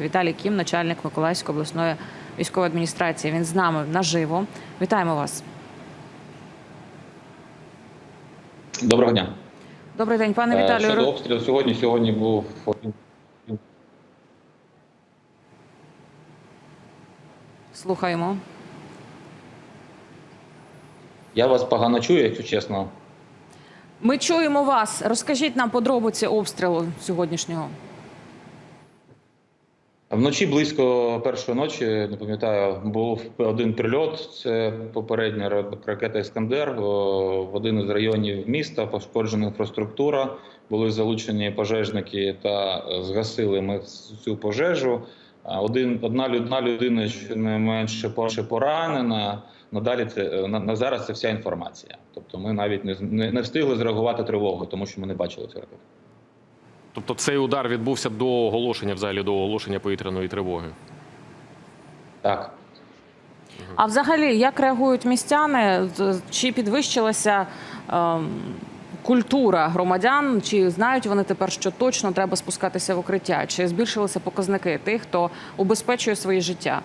Віталій Кім, начальник Миколаївської обласної військової адміністрації. Він з нами наживо. Вітаємо вас. Доброго дня. Добрий день, пане Е, Віталію. Щодо обстрілу сьогодні. Сьогодні був. Слухаємо. Я вас погано чую, якщо чесно. Ми чуємо вас. Розкажіть нам подробиці обстрілу сьогоднішнього. Вночі близько першої ночі, не пам'ятаю, був один прильот. Це попередня ракета Іскандер в один із районів міста. Пошкоджена інфраструктура. Були залучені пожежники та е, згасили ми цю пожежу. Один одна людина людина щонайменше по- поранена. Надалі це е, на, на зараз це вся інформація. Тобто, ми навіть не, не, не встигли зреагувати тривогу, тому що ми не бачили цю ракету. Тобто цей удар відбувся до оголошення, взагалі до оголошення повітряної тривоги. Так. А взагалі, як реагують містяни? Чи підвищилася ем, культура громадян? Чи знають вони тепер, що точно треба спускатися в укриття? Чи збільшилися показники тих, хто убезпечує своє життя?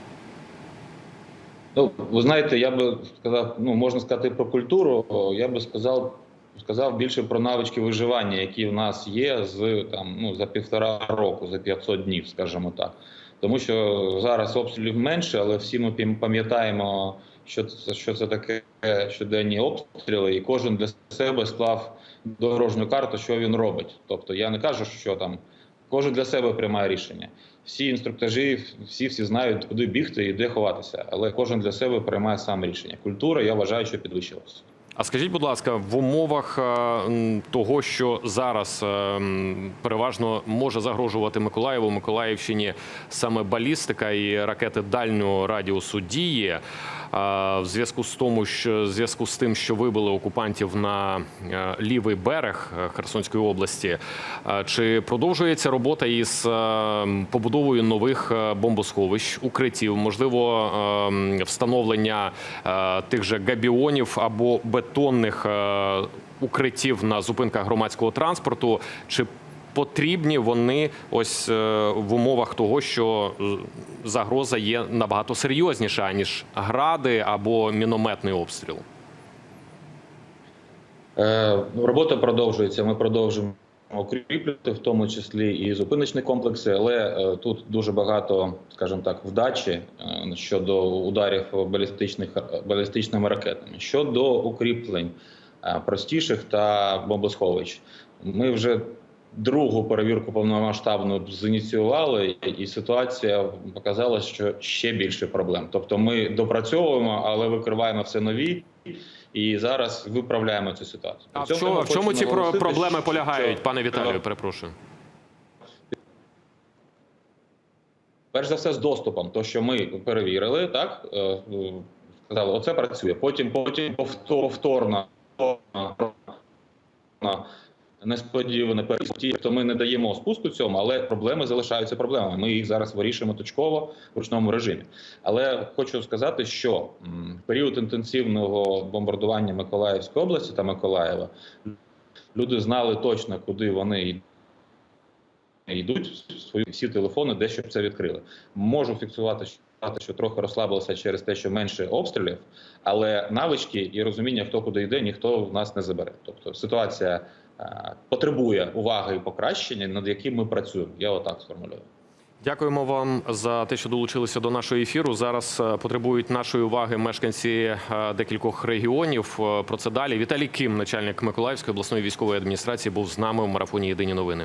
Ну, ви знаєте, я би сказав, ну можна сказати про культуру. Я би сказав, сказав більше про навички виживання, які в нас є з там ну за півтора року, за 500 днів, скажімо так. Тому що зараз обстрілів менше, але всі ми пам- пам'ятаємо, що це що це таке щоденні обстріли, і кожен для себе склав дорожню карту, що він робить. Тобто я не кажу, що там кожен для себе приймає рішення. Всі інструктажі, всі всі знають, куди бігти і де ховатися, але кожен для себе приймає сам рішення. Культура, я вважаю, що підвищилася. А скажіть, будь ласка, в умовах е, того, що зараз е, переважно може загрожувати Миколаєву, Миколаївщині саме балістика і ракети дальнього радіусу дії, в зв'язку з тому, що зв'язку з тим, що вибили окупантів на е, лівий берег е, Херсонської області, е, чи продовжується робота із побудовою нових бомбосховищ, укриттів, можливо, встановлення тих же габіонів або бетонних укриттів на зупинках громадського транспорту, чи потрібні вони ось е, в умовах того, що загроза є набагато серйозніша ніж гради або мінометний обстріл? Е, робота продовжується. Ми продовжуємо укріплювати, в тому числі і зупиночні комплекси, але е, тут дуже багато, скажімо так, вдачі щодо ударів балістичних балістичними ракетами. Щодо укріплень простіших та бомбосховищ, ми вже другу перевірку повномасштабну зініціювали, і ситуація показала, що ще більше проблем. Тобто, ми допрацьовуємо, але викриваємо все нові. І зараз виправляємо цю ситуацію. А в чому, в чому ці проблеми полягають, що- пане Віталію? Перепрошую. Перш за все, з доступом, то що ми перевірили, так е, сказали, оце працює. Потім, потім повтор- повторно повторно, несподіване пересті. Тобто ми не даємо спуску цьому, але проблеми залишаються проблемами. Ми їх зараз вирішуємо точково в ручному режимі. Але хочу сказати, що період інтенсивного бомбардування Миколаївської області та Миколаєва люди знали точно, куди вони йдуть йдуть свої всі телефони, де щоб це відкрили. Можу фіксувати, що- трохи розслабилося через те, що менше обстрілів, але навички і розуміння, хто куди йде, ніхто в нас не забере. Тобто ситуація потребує уваги і покращення, над яким ми працюємо. Я отак сформулюю. Дякуємо вам за те, що долучилися до нашого ефіру. Зараз е, потребують нашої уваги мешканці е, декількох регіонів. Е, Про це далі. Віталій Ким, начальник Миколаївської обласної військової адміністрації, був з нами у марафоні Єдині новини.